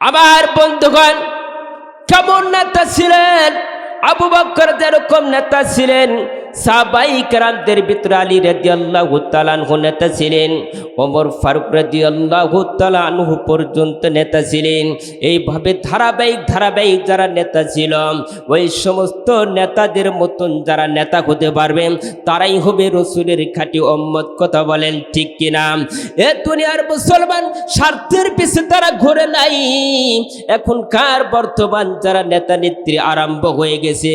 আমার বন্ধুগণ কেমন নেতা ছিলেন? আবু বক্কর যেরকম নেতা ছিলেন সাহাবাই কেরামদের ভিতরে আলী রেদি আল্লাহ তালানহু নেতা ছিলেন, ওমর ফারুক রেদি আল্লাহ তালানহু পর্যন্ত নেতা ছিলেন। এইভাবে ধারাবাহিক ধারাবাহিক যারা নেতা ছিল, ওই সমস্ত নেতাদের মতন যারা নেতা হতে পারবে, তারাই হবে রসুলের খাঁটি অম্মত কথা বলেন ঠিক কিনা? এ দুনিয়ার মুসলমান স্বার্থের পিছে তারা ঘুরে নাই। এখনকার বর্তমান যারা নেতা নেত্রী আরম্ভ হয়ে গেছে,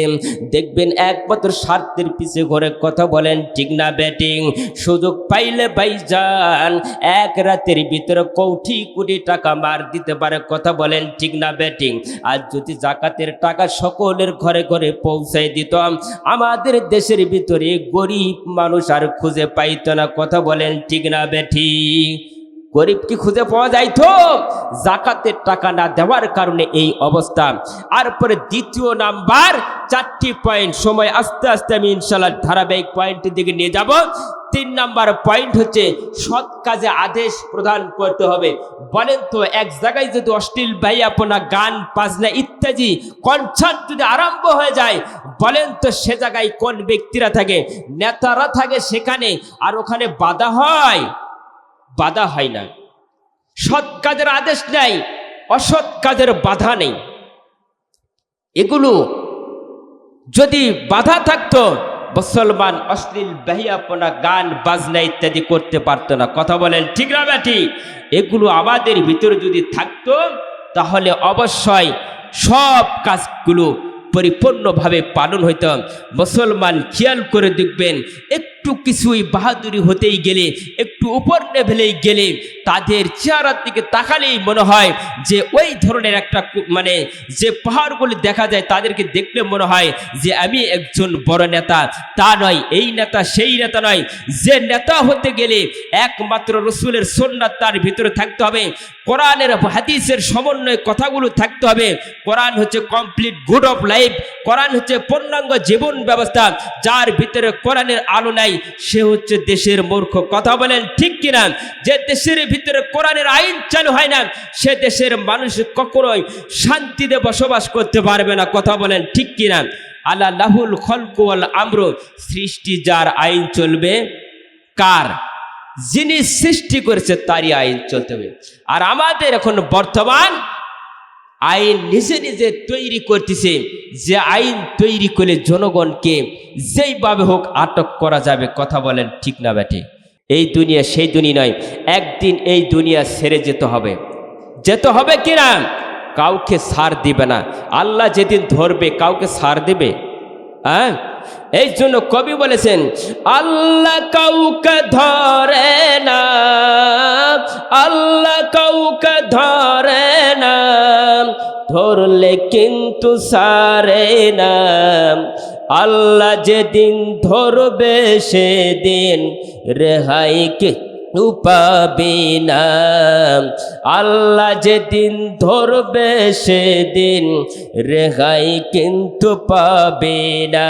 দেখবেন একমাত্র স্বার্থের পিছে ঘরে কথা বলেন, ঠিক না ব্যাটিং? সুযোগ পাইলে ভাই যান এক রাতের ভিতরে কৌটি কোটি টাকা মার দিতে পারে, কথা বলেন, ঠিক না ব্যাটিং? আর যদি জাকাতের টাকা সকলের ঘরে ঘরে পৌঁছাই দিত, আমাদের দেশের ভিতরে গরিব মানুষ আর খুঁজে পাইতো না, কথা বলেন, ঠিক না ব্যাটি? গরিব কি খুঁজে পাওয়া যায় তো। জাকাতের টাকা না দেওয়ার কারণে এই অবস্থা। আর পরে দ্বিতীয় নাম্বার, চারটি পয়েন্ট সময় আস্তে আস্তে আমি ইনশাল্লাহ ধারাবাহিক পয়েন্টের দিকে নিয়ে যাব। তিন নাম্বার পয়েন্ট হচ্ছে সৎ কাজে আদেশ প্রদান করতে হবে। বলেন তো, এক জায়গায় যদি অশ্লীল ব্যয়াপনা গান, বাজনা ইত্যাদি কনসার্ট যদি আরম্ভ হয়ে যায়, বলেন তো সে জায়গায় কোন ব্যক্তিরা থাকে? নেতারা থাকে সেখানে, আর ওখানে বাধা হয়। বাধা হয় না। সৎ কাজের আদেশ নেই অসৎ কাজের বাধা নেই। এগুলো যদি বাধা থাকতো, মুসলমান অশ্লীল, বেহিয়াপনা, গান, বাজনা ইত্যাদি করতে পারতো না। কথা বলেন ঠিক না ব্যাটি? এগুলো আমাদের ভিতরে যদি থাকতো, তাহলে অবশ্যই সব কাজগুলো পরিপূর্ণভাবে পালন হইত। মুসলমান খেয়াল করে দেখবেন, একটু কিছুই বাহাদুরি হতেই গেলে, একটু উপর লেভেলেই গেলে তাদের চেহারার দিকে তাকালেই মনে হয় যে ওই ধরনের একটা মানে যে পাহাড়গুলি দেখা যায় তাদেরকে দেখলে মনে হয় যে আমি একজন বড় নেতা। তা নয়, এই নেতা সেই নেতা নয়। যে নেতা হতে গেলে একমাত্র রসুলের সন্ন্যাত তার ভিতরে থাকতে হবে। কোরআনের হাদিসের সমন্বয় কথাগুলো থাকতে হবে। কোরআন হচ্ছে complete good of life Quran হচ্ছে পূর্ণাঙ্গ জীবন ব্যবস্থা, যার ভিতরে কোরআনের আলো নাই, সে হচ্ছে দেশের মূর্খ। কথা বলেন ঠিক কিনা? যে দেশের ভিতরে কোরআনের আইন চালু হয় না, সে দেশের মানুষ কখনোই শান্তিতে বসবাস করতে পারবে না। কথা বলেন ঠিক কিনা? আল্লাহ লাহুল খলকুয়াল আম্র, সৃষ্টি যার আইন চলবে কার? যিনি সৃষ্টি করেছে তারই আইন চলতে হবে। আর আমাদের এখন বর্তমান আইন নিজে নিজে তৈরি করতেছে, যে আইন তৈরি করে জনগণকে যেইভাবে হোক আটক করা যাবে, কথা বলেন ঠিক না ব্যাটে। এই দুনিয়া সেই দুনিয়া নয়, একদিন এই দুনিয়া ছেড়ে যেতে হবে। যেতে হবে কিনা কাউকে সার দিবে না। আল্লাহ যেদিন ধরবে, কাউকে সার দেবে? হ্যাঁ? এই জন্য কবি বলেছেন, আল্লাহ কাউকে ধরে না, আল্লাহ কাউকে ধরে না। ধরলে কিন্তু সারে না। আল্লাহ যেদিন ধরবে সেদিন রেহাই কে পাবে না আল্লাহ যেদিন ধরবে সেদিন রেহাই কিন্তু পাবে না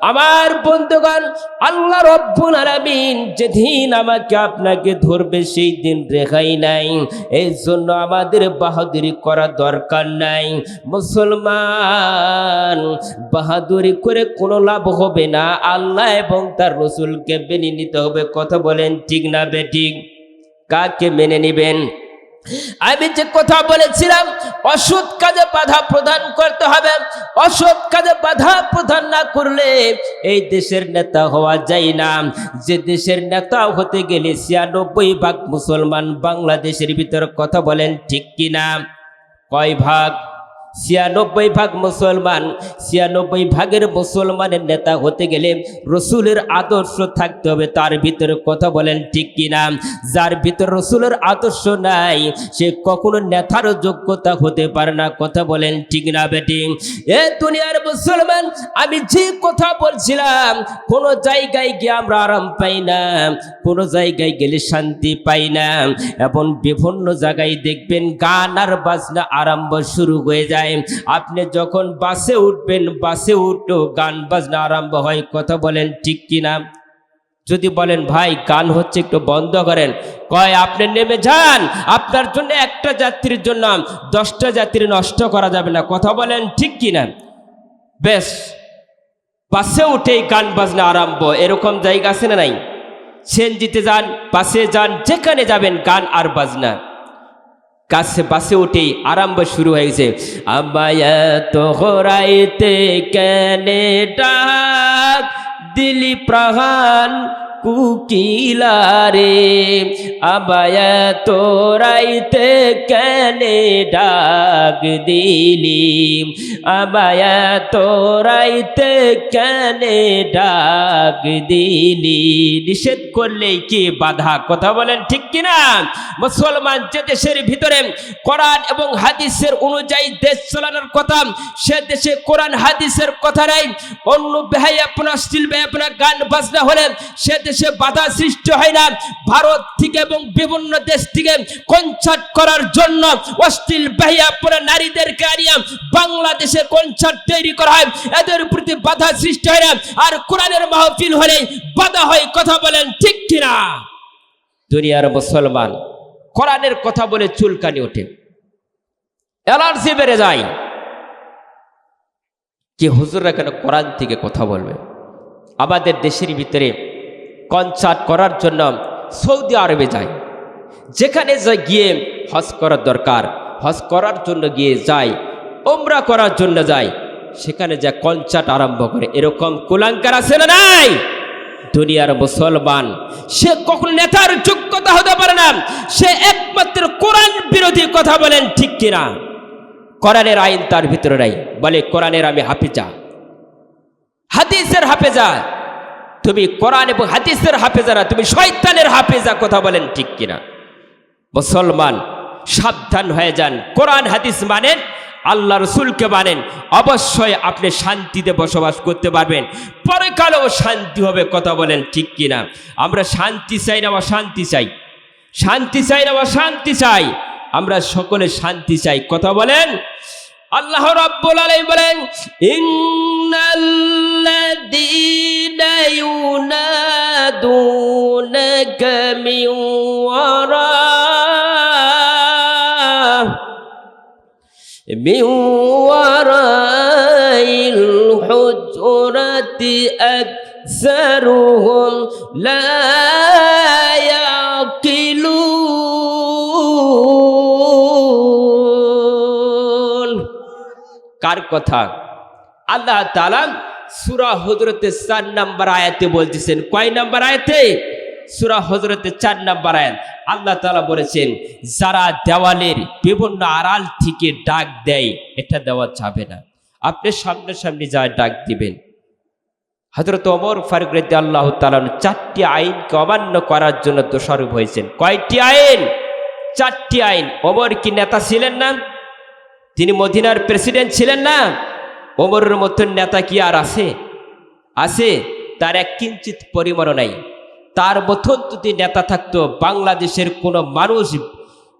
আমার বন্ধুগণ, আল্লাহ রব্বুল আলামিন যেদিন আমাকে আপনাকে ধরবে সেই দিন রেহাই নাই। এই জন্য আমাদের বাহাদুরি করা দরকার নাই। মুসলমান, বাহাদুরি করে কোনো লাভ হবে না। আল্লাহ এবং তার রসুলকে মেনে নিতে হবে। কথা বলেন ঠিক না বেঠিক কাকে মেনে নিবেন? আমি যে কথা বলেছিলাম, অসৎ কাজে বাধা প্রদান করতে হবে। অসৎ কাজে বাধা প্রদান না করলে এই দেশের নেতা হওয়া যায় না। যে দেশের নেতা হতে গেলে ছিয়ানব্বই ভাগ মুসলমান বাংলাদেশের ভিতর কথা বলেন ঠিক কিনা? কয় ভাগ? ছিয়ানব্বই ভাগ মুসলমান, ছিয়ানব্বই ভাগের মুসলমানের নেতা হতে গেলে রসুলের আদর্শ থাকতে হবে। তার ভিতরে কথা বলেন ঠিক কিনা? যার ভিতরে রসুলের আদর্শ নাই, সে কখনো নেতার যোগ্যতা হতে পারে না। কথা বলেন ঠিক না বেটি? এ দুনিয়ার মুসলমান, আমি যে কথা বলছিলাম, কোনো জায়গায় গিয়ে আমরা আরাম পাই না, কোনো জায়গায় গেলে শান্তি পাই না। এবং বিভিন্ন জায়গায় দেখবেন গান আর বাজনা আরম্ভ শুরু হয়ে যায়। আপনি যখন বাসে উঠবেন, বাসে উঠো, গান বাজনা আরম্ভ হয়, কথা বলেন, ঠিক কিনা? যদি বলেন, ভাই, গান হচ্ছে একটু বন্ধ করেন। কয়, আপনি নেমে যান, আপনার জন্য একটা যাত্রীর জন্য দশটা যাত্রী নষ্ট করা যাবে না। কথা বলেন, ঠিক কি না বেশ, বাসে উঠেই গান বাজনা আরম্ভ। এরকম জায়গা আছে না নাই? সেনজিতে যান, বাসে যান, যেখানে যাবেন, গান আর বাজনা। কাছে বাসে উঠেই আরম্ভ শুরু হয়েছে। আমায় তো হরাইতে কেনে দিলি প্রাণ কুকিলারে আবায় তোরাইতে কেনে ডাক দিলি? আবায় তোরাইতে কেনে ডাক দিলি? নিষেধ করলেই কি বাধা? কথা বলেন ঠিক কিনা? মুসলমান যে দেশের ভিতরে কোরআন এবং হাদিসের অনুযায়ী দেশ চালানোর কথা, সে দেশে কোরআন, হাদিসের কথা নাই। অন্য বেহাই আপনার স্টিল বেহাই আপনার, গান বাজনা হলে সে দেশে বাধা সৃষ্টি হয় না। ভারত থেকে এবং বিভিন্ন দেশ থেকে কনসার্ট করার জন্য অশ্লীল বেহাই আপনার নারীদেরকে আনিয়া বাংলাদেশে কনসার্ট তৈরি করা হয়। এদের প্রতি বাধা সৃষ্টি হয় না। আর কোরআনের মাহফিল হলে বাধা হয় কথা বলেন ঠিক কিনা? দুনিয়ার মুসলমান, কোরআনের কথা বলে চুলকানি ওঠে। অ্যালার্জি বেড়ে যায়। কি হুজুররা কেন কোরআন থেকে কথা বলবে? আমাদের দেশের ভিতরে কনসার্ট করার জন্য সৌদি আরবে যায়। যেখানে গিয়ে হজ করার দরকার। হজ করার জন্য গিয়ে যায় ওমরা করার জন্য যায়। সেখানে যা কনসার্ট আরম্ভ করে। এরকম কুলাঙ্কার আছে না নাই? দুনিয়ার মুসলমান, সে কখন নেতার যোগ্যতা হতে পারে না। সে একমাত্র কোরআন বিরোধী কথা বলেন, ঠিক কিনা? কোরআনের আইন তার ভিতরে নাই। বলে, কোরআনের আমি হাফিজা। হাদিসের হাফেজা। তুমি কোরআন এবং হাদিসের হাফেজা না তুমি শয়তানের হাফেজা, কথা বলেন ঠিক কিনা? মুসলমান, সাবধান হয়ে যান। কোরআন, হাদিস মানেন, আল্লাহ রসুলকে মানেন। অবশ্যই আপনি শান্তিতে বসবাস করতে পারবেন। পরকালেও শান্তি হবে, কথা বলেন ঠিক কিনা? আমরা শান্তি চাই না, অশান্তি চাই। শান্তি চাই না, অশান্তি চাই। আমরা সকলে শান্তি চাই, কথা বলেন আল্লাহ রাব্বুল আলামিন বলেন ইন্নাল্লাযীনা ইউনাদুনাকা মিন ওয়ারা من وراء الحجرة أكثرهم لا কথা। আল্লাহ সূরা হযরতে 4 নাম্বার আয়াতে বলতেছেন, কয় নাম্বার আয়াতে? সূরা হযরতে 4 নাম্বার আয়াত। আল্লাহ তালা বলেছেন, যারা দেওয়ালের বিভিন্ন আড়াল থেকে ডাক দেয়, এটা দেওয়া যাবে না। আপনি সামনে সামনে যা ডাক দিবেন। হজরত ওমর ফারুক রেদ্দি আল্লাহ তালান চারটি আইনকে অমান্য করার জন্য দোষারোপ হয়েছেন। কয়টি আইন? চারটি আইন। ওমর কি নেতা ছিলেন না? তিনি মদিনার প্রেসিডেন্ট ছিলেন না। ওমরের মতন নেতা কি আর আছে? আছে, তার এক কিঞ্চিত পরিমাণও নাই। তার মতন যদি নেতা থাকতো, বাংলাদেশের কোনো মানুষ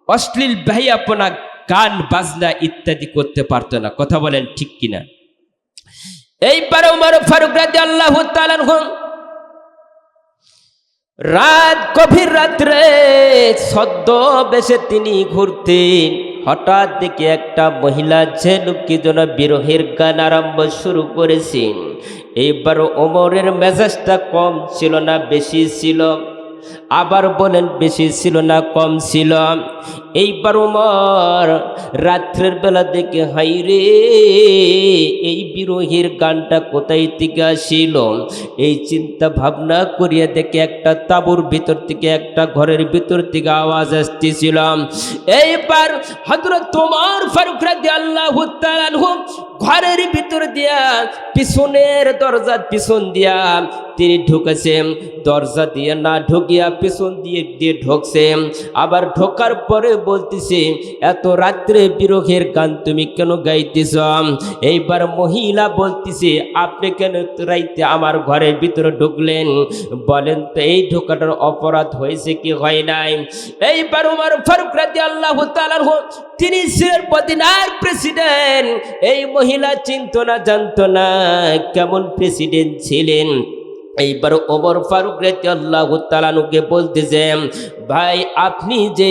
অশ্লীল বাহিয়াপনা গান, বাজনা ইত্যাদি করতে পারতো না। কথা বলেন ঠিক কিনা? এইবার উমর ফারুক রাজি আল্লাহ রাত গভীর রাত্রে সদ্য বেশে তিনি ঘুরতেন। হঠাৎ দেখে একটা মহিলা যে লোককে যেন বিরোহের গান আরম্ভ শুরু করেছেন এইবার ওমরের মেজাজটা কম ছিল না, বেশি ছিল। আবার বলেন, বেশি ছিল না, কম ছিল। এইবার ওমর রাত্রের বেলা দেখে হাই রে, এই বিরোহীর গানটা কোথায় থেকে আসিল? এই চিন্তা ভাবনা করিয়া দেখে একটা তাবুর ভিতর থেকে, একটা ঘরের ভিতর থেকে আওয়াজ আসতেছিলাম এইবার হজরত তোমার ফারুক রাজি আল্লাহ ঘরের ভিতর দিয়া, পিছনের দরজার পিছন দিয়া তিনি ঢুকেছে দরজা দিয়ে না ঢুকিয়া পিছন দিয়ে দিয়ে ঢুকছে। আবার ঢোকার পরে বলতেছে, এত রাত্রে বিরোহের গান তুমি কেন গাইতেছ? এইবার মহিলা বলতেছে, আপনি কেন রাইতে আমার ঘরের ভিতরে ঢুকলেন? বলেন, তো এই ঢোকাটার অপরাধ হয়েছে কি হয় নাই? এইবার উমার ফারুক রাজি আল্লাহ তিনি ছিলেন মদিনার প্রেসিডেন্ট। এই মহিলা চিন্ত না, জানতো না কেমন প্রেসিডেন্ট ছিলেন। এইবার ওমর ফারুক আল্লাহ তালানুকে বলতেছে, ভাই, আপনি যে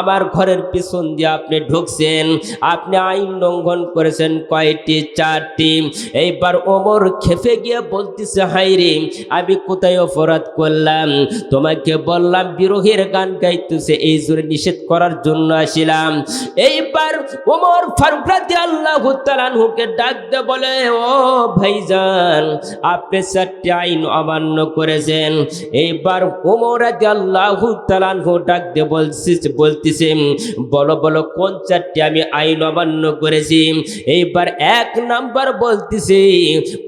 আমার ঘরের পিছন দিয়ে আপনি ঢুকছেন, আপনি আইন লঙ্ঘন করেছেন কয়টি, চারটি? এইবার ওমর খেপে গিয়ে বলতেছে হাই রে, আমি কোথায় অপরাধ করলাম? তোমাকে বললাম, বিরোহের গান গাইতেছে, এই জোরে নিষেধ করার জন্য আসিলাম। এইবার ওমর ফারুক আল্লাহ তালানহুকে ডাক দে বলে, ও ভাইজান, আপনি চারটি আইন অমান্য করেছেন। এইবার ওমর আল্লাহ তালানহু ডাক দে বলছি, বলতেছে, বলো বলো, কোন চারটি আমি আইন অমান্য করেছি? এইবার এক নাম্বার বলতেছে,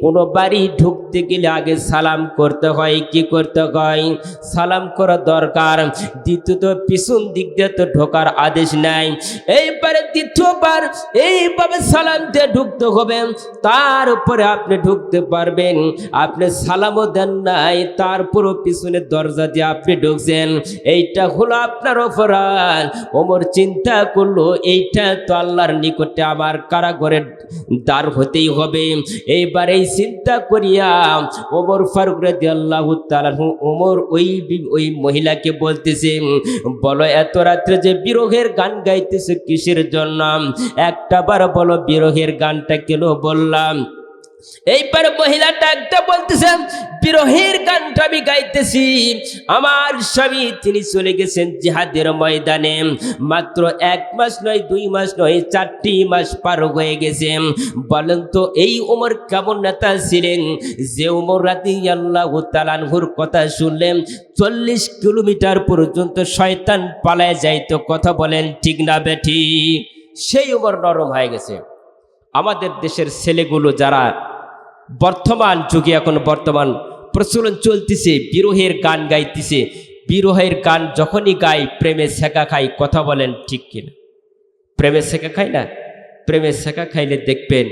কোনো বাড়ি ঢুকতে গেলে আগে সালাম করতে হয়, কি করতে হয়? সালাম করা দরকার। দ্বিতীয়ত, পিছন দিক দিয়ে তো ঢোকার আদেশ নাই। এইবারে দ্বিতীয়বার এইভাবে সালাম দিয়ে ঢুকতে হবে। তার উপরে আপনি ঢুকতে পারবেন। আপনি দেন নাই তারপরও পিছনের দরজা দিয়ে আপনি ঢুকছেন। এইটা হলো আপনার অপরাধ। ওমর চিন্তা করল, এইটা তো আল্লাহর নিকটে আমার কারাগরের দ্বার হতেই হবে। এইবার এই চিন্তা করিয়া ওমর ফারুক রাজি আল্লাহ ওমর ওই ওই মহিলাকে বলতেছে, বলো, এত রাত্রে যে বিরহের গান গাইতেছে কিসের জন্য? একটা বার বলো, বিরহের গানটা কেন বললাম? এইবার মহিলাটা একটা বলতেছেন, বিরহের গানটা আমি গাইতেছি। আমার স্বামী তিনি চলে গেছেন জিহাদের ময়দানে। মাত্র এক মাস নয়, দুই মাস নয়, চারটি মাস পার হয়ে গেছে। বলেন তো, এই উমর কেমন নেতা ছিলেন? যে উমর রাতি আল্লাহ তালানহুর কথা শুনলেন, চল্লিশ কিলোমিটার পর্যন্ত শয়তান পালায় যাইতো। কথা বলেন ঠিক না বেঠি। সেই উমর নরম হয়ে গেছে। আমাদের দেশের ছেলেগুলো যারা বর্তমান যুগে এখন বর্তমান প্রচলন চলতেছে, বিরোহের গান গাইতেছে, বিরোহের গান যখনই গাই প্রেমে শেখা খাই কথা বলেন ঠিক কিনা? প্রেমে শেখা খাই না? প্রেমে শেখা খাইলে দেখবেন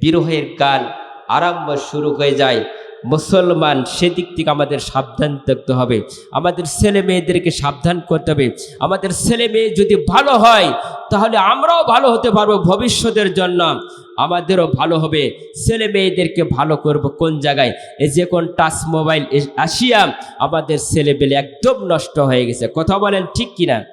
বিরোহের গান আরম্ভ শুরু হয়ে যায়। মুসলমান, সেদিক থেকে আমাদের সাবধান থাকতে হবে। আমাদের ছেলে মেয়েদেরকে সাবধান করতে হবে। আমাদের ছেলে মেয়ে যদি ভালো হয়, তাহলে আমরাও ভালো হতে পারব ভবিষ্যতের জন্য। আমাদেরও ভালো হবে। ছেলে মেয়েদেরকে ভালো করব কোন জায়গায়? এই যে কোন টাচ মোবাইল আসিয়া আমাদের ছেলেবেলে একদম নষ্ট হয়ে গেছে। কথা বলেন ঠিক কিনা?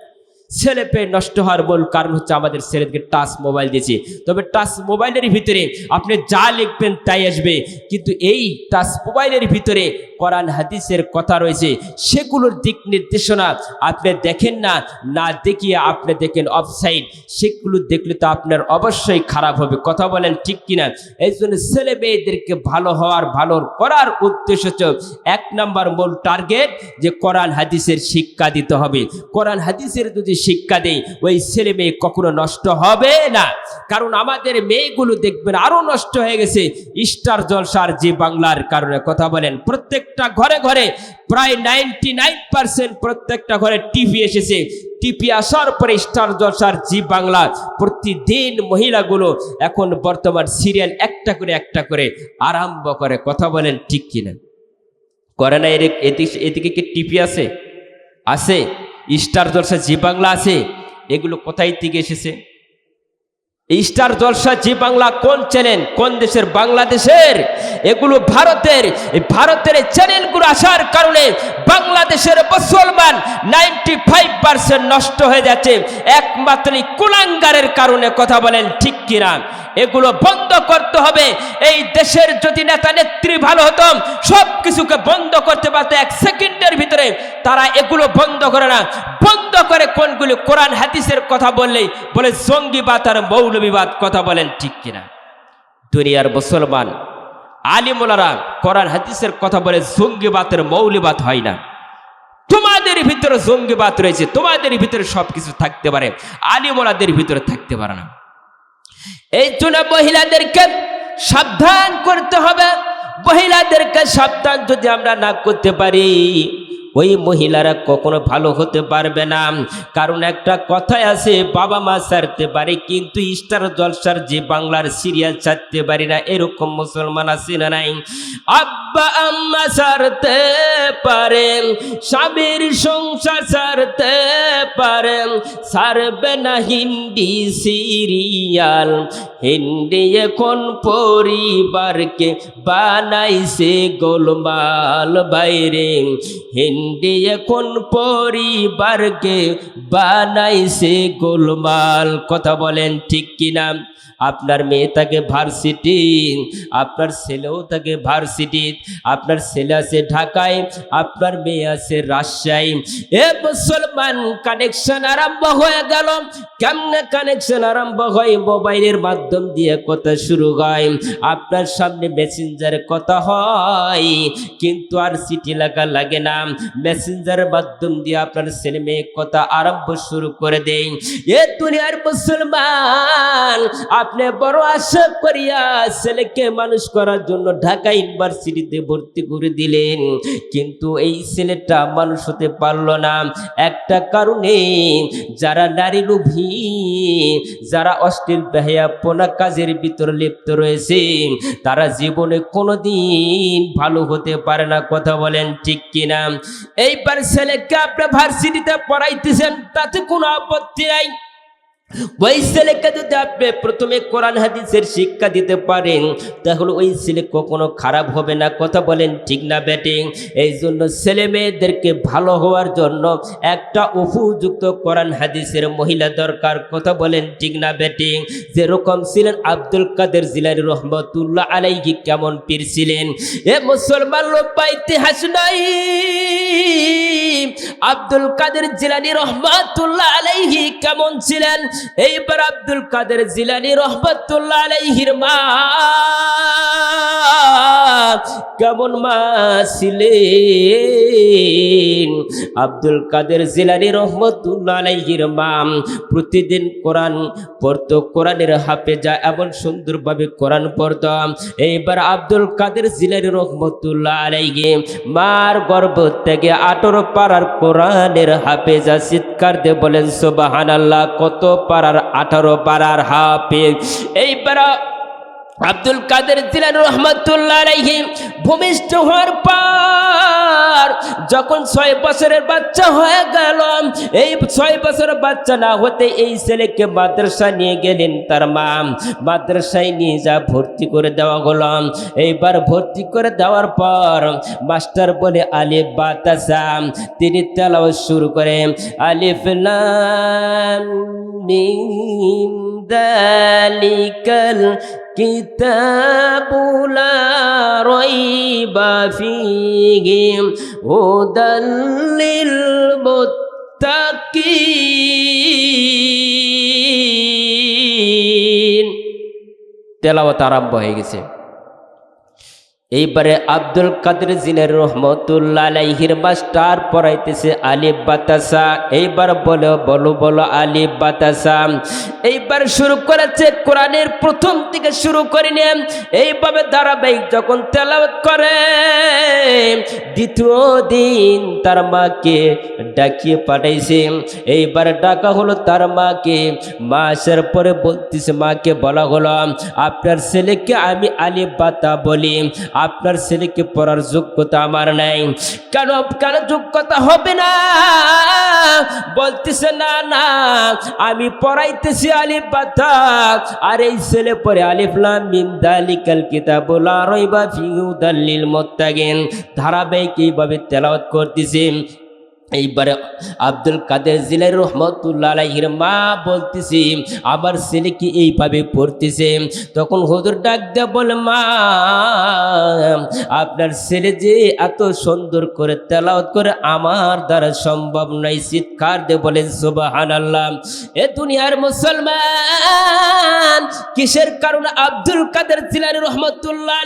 ছেলে পেয়ে নষ্ট হওয়ার মূল কারণ হচ্ছে আমাদের ছেলেদেরকে টাচ মোবাইল দিয়েছি। তবে টাচ মোবাইলের ভিতরে আপনি যা লিখবেন তাই আসবে। কিন্তু এই টাচ মোবাইলের ভিতরে কোরআন, হাদিসের কথা রয়েছে। সেগুলোর দিক নির্দেশনা আপনি দেখেন না না দেখিয়ে আপনি দেখেন অফসাইড সেগুলো দেখলে তো আপনার অবশ্যই খারাপ হবে। কথা বলেন ঠিক কিনা? এই জন্য ছেলে মেয়েদেরকে ভালো হওয়ার, ভালো করার উদ্দেশ্য এক নাম্বার মূল টার্গেট যে কোরআন, হাদিসের শিক্ষা দিতে হবে। কোরআন, হাদিসের যদি শিক্ষা দেই, ওই ছেলে মেয়ে কখনো নষ্ট হবে না। কারণ আমাদের মেয়েগুলো দেখবেন আরও নষ্ট হয়ে গেছে। স্টার জলসার যে বাংলার কারণে কথা বলেন, প্রত্যেকটা ঘরে ঘরে প্রায় নাইনটি নাইন পার্সেন্ট প্রত্যেকটা ঘরে টিভি এসেছে। টিভি আসার পরে স্টার জলসার জি বাংলা প্রতিদিন মহিলাগুলো এখন বর্তমান সিরিয়াল একটা করে একটা করে আরম্ভ করে। কথা বলেন ঠিক কিনা? করে না এদিকে কি টিভি আছে? আছে? স্টার জলসা জি বাংলা আছে, এগুলো কোথায় থেকে এসেছে? স্টার জলসা জি বাংলা কোন চ্যানেল কোন দেশের বাংলাদেশের? এগুলো ভারতের, এই ভারতের চ্যানেলগুলো আসার কারণে বাংলাদেশের মুসলমান নাইনটি ফাইভ পার্সেন্ট নষ্ট হয়ে যাচ্ছে। একমাত্র কুলাঙ্গারের কারণে কথা বলেন, ঠিক কিনা এগুলো বন্ধ করতে হবে। এই দেশের যদি নেতা নেত্রী ভালো হতো সব কিছুকে বন্ধ করতে পারতো এক সেকেন্ডের ভিতরে। তারা এগুলো বন্ধ করে না। বন্ধ করে কোনগুলি? কোরআন, হাদিসের কথা বললেই বলে জঙ্গিবাদ আর মৌলবিবাদ কথা বলেন ঠিক কিনা? দুনিয়ার মুসলমান, আলিমুলারা কোরআন, হাদিসের কথা বলে জঙ্গিবাতের মৌলিবাদ হয় না। তোমাদের ভিতরে জঙ্গিবাদ রয়েছে। তোমাদের ভিতরে সবকিছু থাকতে পারে। আলিমোলাদের ভিতরে থাকতে পারে না। এই জন্য মহিলাদেরকে সাবধান করতে হবে। মহিলাদেরকে সাবধান যদি আমরা না করতে পারি। ওই মহিলারা কখনো ভালো হতে পারবে না। কারণ একটা কথাই আছে, বাবা মা ছাড়তে পারে, কিন্তু স্টার জলসার যে বাংলার সিরিয়াল ছাড়তে পারি না, এরকম মুসলমান আছে না নাই? আব্বা, আম্মা ছাড়তে পারে, স্বামীর সংসার ছাড়তে পারে, ছাড়বে না হিন্দি সিরিয়াল। হিন্দি এখন পরিবারকে বানাইছে গোলমাল বাইরে। হিন্দি এখন পরিবারকে বানাইছে গোলমাল? কথা বলেন ঠিক কিনা? আপনার মেয়ে থাকে ভার্সিটি, আপনার ছেলেও থাকে ভার্সিটি, আপনার ছেলে আছে ঢাকায়, আপনার মেয়ে আছে রাজশাহী। এ মুসলমান কানেকশন আরম্ভ হয়ে গেল। কেমনে কানেকশন আরম্ভ হয়? মোবাইলের মাধ্যম দিয়ে কথা শুরু হয়। আপনার সামনে মেসেঞ্জারে কথা হয়, কিন্তু আর চিঠি লেখা লাগে না। মেসেঞ্জারের মাধ্যম দিয়ে আপনার ছেলে কথা আরম্ভ শুরু করে দেয় এ দুনিয়ার মুসলমান, আপনি বড় আশা করিয়া ছেলেকে মানুষ করার জন্য ঢাকা ইউনিভার্সিটিতে ভর্তি করে দিলেন। কিন্তু এই ছেলেটা মানুষ হতে পারল না। একটা কারণে যারা নারী লোভী, যারা অশ্লীল, বেহায়াপনা কাজের ভিতরে লিপ্ত রয়েছে, তারা জীবনে কোনোদিন ভালো হতে পারে না। কথা বলেন ঠিক কিনা? এইবার ছেলেকে আপনি ভার্সিটিতে পড়াইতেছেন তাতে কোনো আপত্তি নাই। ওই ছেলেকে যদি আপনি প্রথমে কোরআন হাদিসের শিক্ষা দিতে পারেন, তাহলে ওই ছেলে কখনো খারাপ হবে না। কথা বলেন ঠিক না ব্যাটিং এই জন্য ছেলে মেয়েদেরকে ভালো হওয়ার জন্য একটা উপযুক্ত কোরআন হাদিসের মহিলা দরকার। কথা বলেন ঠিক না ব্যাটিং যেরকম ছিলেন আব্দুল কাদের জিলারি রহমতুল্লাহ আলাইহি, কেমন পীর ছিলেন? এ মুসলমান লোক ইতিহাস নাই। আব্দুল কাদের জিলানি রহমাতুল্লাহ আলাইহি কেমন ছিলেন? এইবার আব্দুল কাদের জিলানি রহমাতুল্লাহ আলাইহির মা কেমন মা ছিলেন? আব্দুল কাদের জিলানি রহমতুল্লাহ আলাইহির মা প্রতিদিন কোরআন পড়তো, কোরআনের হাফেজা এমন সুন্দরভাবে কোরআন পড়ত। এইবার আব্দুল কাদের জিলানি রহমতুল্লাহ আলাইহি মার গর্ভ থেকে আঠারো পাড়ার কোরআনের হাফেজা চিৎকার দিয়ে বলেন সোবাহান আল্লাহ কত পাড়ার আঠারো পাড়ার হাফেজ। এইবার আব্দুল কাদের জিলান রহমতুল্লাহ আলাইহি ভূমিষ্ঠ হওয়ার পর যখন ছয় বছরের বাচ্চা হয়ে গেল, এই ছয় বছরের বাচ্চা না হতে এই ছেলেকে মাদ্রাসা নিয়ে গেলেন তার মা। মাদ্রাসায় নিয়ে যা ভর্তি করে দেওয়া হলো। এইবার ভর্তি করে দেওয়ার পর মাস্টার বলে, আলিফ বাতাসা। তিনি তেলাওয়াত শুরু করে আলিফ লাম দালিকাল الكتاب لا ريب فيه هدى للمتقين তেলাওয়াত আরম্ভ হয়ে গেছে এইবারে আব্দুল কাদের জিনের রহমতুল্লাহ আলাইহির মাস্টার পড়াইতেছে আলিফ বাতাসা। এইবার বলো বলো বলো আলিফ বাতাসা। এইবার শুরু করেছে কোরআনের প্রথম থেকে শুরু করে নেন এইভাবে ধারাবাহিক যখন তেলাওয়াত করে, দ্বিতীয় দিন তার মাকে ডাকিয়ে পাঠাইছে। এইবার ডাকা হলো তার মাকে। মা আসার পরে বলতেছে, মাকে বলা হলো, আপনার ছেলেকে আমি আলিফ বাতা বলি। আপনার ছেলেকে পড়ার যোগ্যতা আমার নাই। কেন কেন যোগ্যতা হবে না? বলতেছে, না না, আমি পড়াইতেছি আলিফ বাতা আর এই ছেলে পরে আলিফ লাম মিম দালিকাল রাইবা ফিহি হুদাল ধারাবাহিক এইভাবে তেলাওয়াত করতেছি। এইবারে আব্দুল কাদের জিলাই রহমতুল্লাহ মা বলতেছি আবার ছেলে কি এইভাবে পড়তেছে? তখন হুজুর ডাক দেয়া বলে, মা, আপনার ছেলে যে এত সুন্দর করে তেলাওয়াত করে আমার দ্বারা সম্ভব নয়, চিৎকার দে বলেন সুবাহান আল্লাহ এ দুনিয়ার মুসলমান, কিসের কারণে আব্দুল কাদের জিলানি রহমতুল্লাহ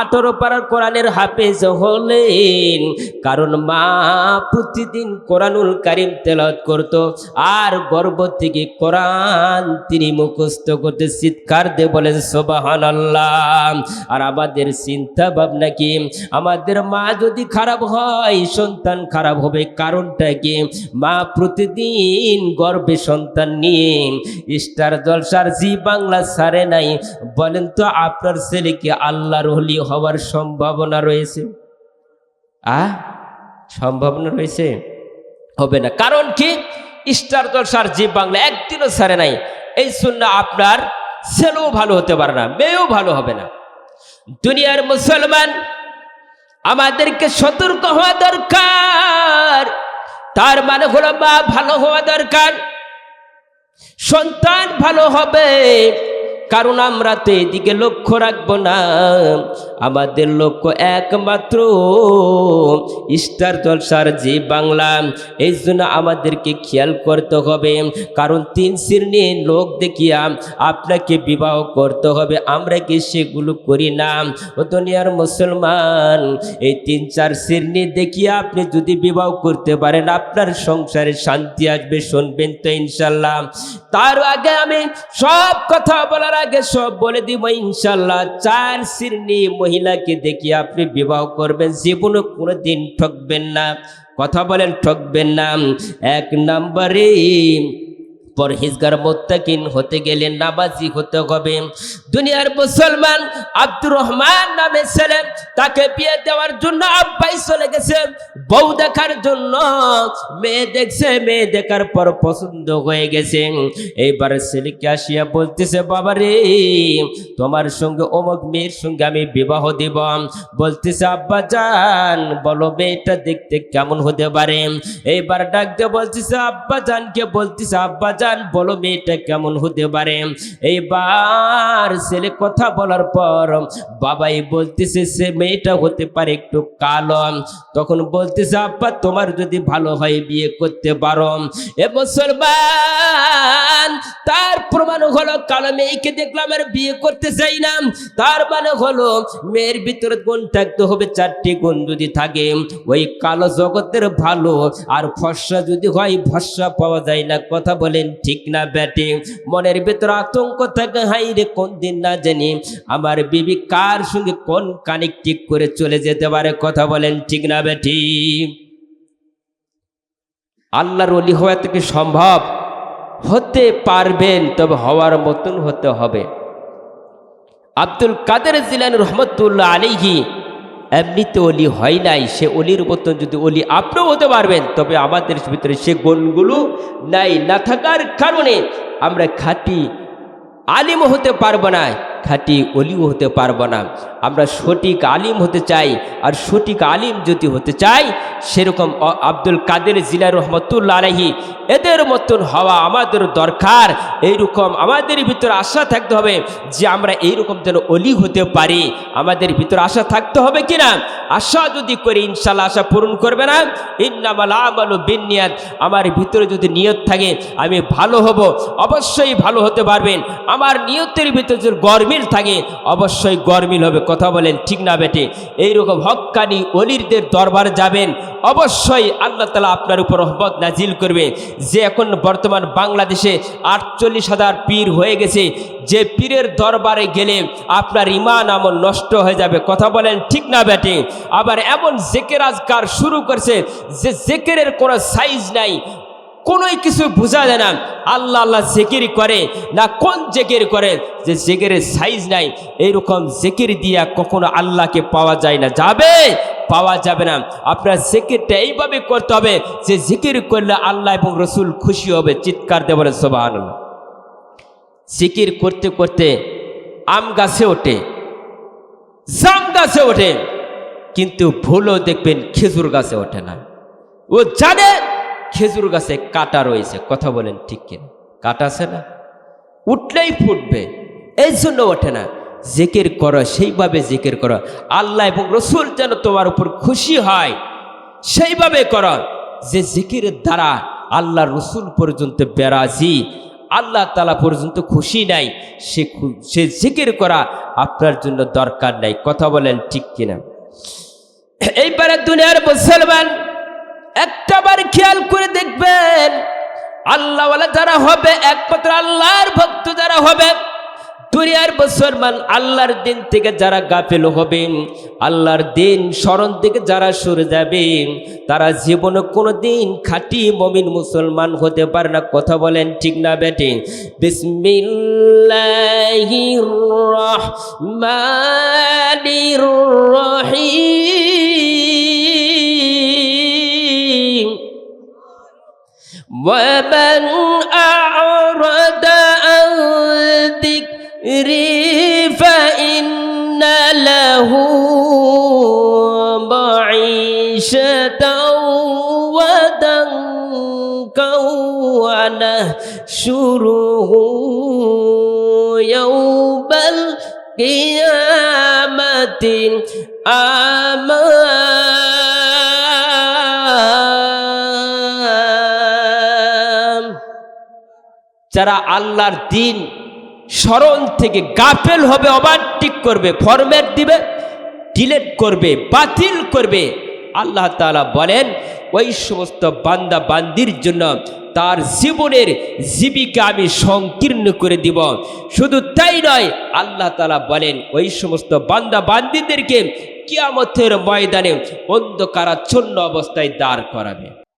আঠারো পাড়ার কোরআনের হাফেজ হলেন? কারণ মা প্রতিদিন কোরআনুল কারিম তেলাওয়াত করত। আর গর্ব থেকে কোরআন তিনি মুখস্থ করতে চিৎকার দিয়ে বলেন সোবাহান আর আমাদের চিন্তা ভাবনা কি? আমাদের মা যদি খারাপ হয়, সন্তান খারাপ হবে, কারণটা কি? মা প্রতিদিন গর্বে সন্তান নিয়ে স্টার জলসার জি বাংলা সারে নাই। বলেন তো, আপনার ছেলেকে আল্লাহর হলি হওয়ার সম্ভাবনা রয়েছে? আ সম্ভাবনা রয়েছে? হবে না। কারণ কি? স্টার জলসার জীব বাংলা একদিনও সারে নাই। এই শূন্য আপনার ছেলেও ভালো হতে পারে না, মেয়েও ভালো হবে না। দুনিয়ার মুসলমান আমাদেরকে সতর্ক হওয়া দরকার। তার মানে হলো মা ভালো হওয়া দরকার। সন্তান ভালো হবে। কারণ আমরা তো এদিকে লক্ষ্য রাখব না। আমাদের লক্ষ্য একমাত্র স্টার জলসার যে বাংলা। এই জন্য আমাদেরকে খেয়াল করতে হবে। কারণ তিন শ্রেণি লোক দেখিয়া আপনাকে বিবাহ করতে হবে। আমরা কি সেগুলো করি না? ও দুনিয়ার মুসলমান, এই তিন, চার শ্রেণি দেখিয়া আপনি যদি বিবাহ করতে পারেন, আপনার সংসারে শান্তি আসবে, শুনবেন তো ইনশাল্লাহ তার আগে আমি সব কথা বলার আগে সব বলে দিব, ইনশাল্লাহ চার শ্রেণি মহিলাকে দেখি আপনি বিবাহ করবেন, জীবনে কোনো দিন ঠকবেন না। কথা বলেন, ঠকবেন না। এক নম্বরে পরহেজগার মোত্তাকিন হতে গেলে নামাজি হতে হবে। দুনিয়ার মুসলমান আব্দুর রহমান নামে ছেলে, তাকে বিয়ে দেওয়ার জন্য আব্বাই চলে গেছে। বউ দেখার জন্য মেয়ে দেখছে, মেয়ে দেখার পর পছন্দ হয়ে গেছে। এইবার ছেলেকে আসিয়া বলতেছে বাবা রে তোমার সঙ্গে অমুক মেয়ের সঙ্গে আমি বিবাহ দিব। বলতেছে, আব্বা জান, বলো মেয়েটা দেখতে কেমন হতে পারে? এইবার ডাক দিয়ে বলতেছে, আব্বা জানকে বলতেছে, আব্বা জান, বলো মেয়েটা কেমন হতে পারে? এইবার ছেলে কথা বলার পর বাবাই বলতেছে, সে মেয়েটা হতে পারে একটু কালো। তখন বলতেছে, আব্বা, তোমার যদি ভালো হয় বিয়ে করতে পারো। এ মুসলমান, তার প্রমাণ হলো কালো মেয়েকে দেখলাম আর বিয়ে করতে চাই না। তার মানে হলো মেয়ের ভিতরে গুণ থাকতে হবে, চারটি গুণ যদি থাকে। ওই কালো জগতের ভালো আর ফর্সা যদি হয়, ভরসা পাওয়া যায় না। কথা বলেন ঠিক না ব্যাটে মনের ভিতরে আতঙ্ক থাকে, হাই রে, কোন দিন না জানি। আমার বিবি কার সঙ্গে কোন কানেক ঠিক করে চলে যেতে পারে, কথা বলেন ঠিক না ব্যাটি আল্লাহর অলি হওয়া থেকে সম্ভব হতে পারবেন, তবে হওয়ার মতন হতে হবে। আব্দুল কাদের জিলান রহমতুল্লাহ আলিহি এমনিতে অলি হয় নাই, সে অলির মতন যদি অলি আপনিও হতে পারবেন, তবে আমাদের ভিতরে সে গুণগুলো নাই, না থাকার কারণে আমরা খাঁটি আলিম হতে পারব না। খাঁটি অলিও হতে পারব না। আমরা সঠিক আলিম হতে চাই আর সঠিক আলিম যদি হতে চাই, সেরকম আব্দুল কাদের জিলা রহমতুল্লা আলহি এদের মতন হওয়া আমাদের দরকার। এইরকম আমাদের ভিতরে আশা থাকতে হবে যে আমরা এইরকম যেন অলি হতে পারি। আমাদের ভিতরে আশা থাকতে হবে কি না আশা যদি করি ইনশাল্লাহ আশা পূরণ করবে না। ইন্নামাল আমালু আমার ভিতরে যদি নিয়ত থাকে, আমি ভালো হব, অবশ্যই ভালো হতে পারবেন। আমার নিয়তের ভিতরে যদি গরমিল থাকে, অবশ্যই গরমিল হবে, কথা বলেন ঠিক না বেটে। এইরকম হক্কানি অলিরদের দরবার যাবেন, অবশ্যই আল্লাহ তালা আপনার উপর রহমত নাজিল করবে। যে এখন বর্তমান বাংলাদেশে আটচল্লিশ হাজার পীর হয়ে গেছে, যে পীরের দরবারে গেলে আপনার ইমান, আমল নষ্ট হয়ে যাবে, কথা বলেন ঠিক না ব্যাটে আবার এমন জেকের আজকার শুরু করছে, যে জেকেরের কোনো সাইজ নাই কোনোই কিছু বোঝা যায় না। আল্লাহ আল্লাহ জেকেরি করে না কোন জেকের করে যে জেকেরের সাইজ নাই। এইরকম জেকের দিয়া কখনো আল্লাহকে পাওয়া যায় না। যাবে? পাওয়া যাবে না। আপনার জেকেরটা এইভাবে করতে হবে যে জিকির করলে আল্লাহ এবং রসুল খুশি হবে। চিৎকার দেবেন সোবাহ জিকির করতে করতে আম গাছে ওঠে, জাম গাছে ওঠে, কিন্তু ভুলও দেখবেন খেজুর গাছে ওঠে না। ও জানে খেজুর গাছে কাটা রয়েছে, কথা বলেন ঠিক কিনা? কাটা আছে না? উঠলেই ফুটবে, এই জন্য ওঠে না। জেকের করো, সেইভাবে জেকের করো। আল্লাহ এবং রসুল যেন তোমার উপর খুশি হয়, সেইভাবে করো। যে জিকিরের দ্বারা আল্লাহ রসুল পর্যন্ত বেরাজি, আল্লাহ তালা পর্যন্ত খুশি নাই, সে সে জিকির করা আপনার জন্য দরকার নাই, কথা বলেন ঠিক কিনা? এইবারে দুনিয়ার মুসলমান একটাবার খেয়াল করে দেখবেন আল্লাহওয়ালা যারা হবে, একমাত্র আল্লাহর ভক্ত যারা হবে, দুনিয়ার মুসলমান আল্লাহর দিন থেকে যারা গাফেল হবে, আল্লাহর দিন স্মরণ থেকে যারা সরে যাবে, তারা জীবনে কোনো দিন খাঁটি মমিন মুসলমান হতে পারে না। কথা বলেন ঠিক না বেটে? বিসমিল্লাহির রহমানির রহিম। ومن أعرض عن ذكري فإن له معيشة وضنكا ونحشره يوم القيامة أعمى যারা আল্লাহর দিন স্মরণ থেকে গাফেল হবে ওভারটিক করবে, ফরম্যাট দিবে, ডিলেট করবে, বাতিল করবে, আল্লাহ তালা বলেন, ওই সমস্ত বান্দা বান্দির জন্য তার জীবনের জীবিকা আমি সংকীর্ণ করে দিব। শুধু তাই নয়, আল্লাহ তালা বলেন, ওই সমস্ত বান্দা বান্দিদেরকে কিয়ামতের ময়দানে অন্ধকারাচ্ছন্ন অবস্থায় দাঁড় করাবে।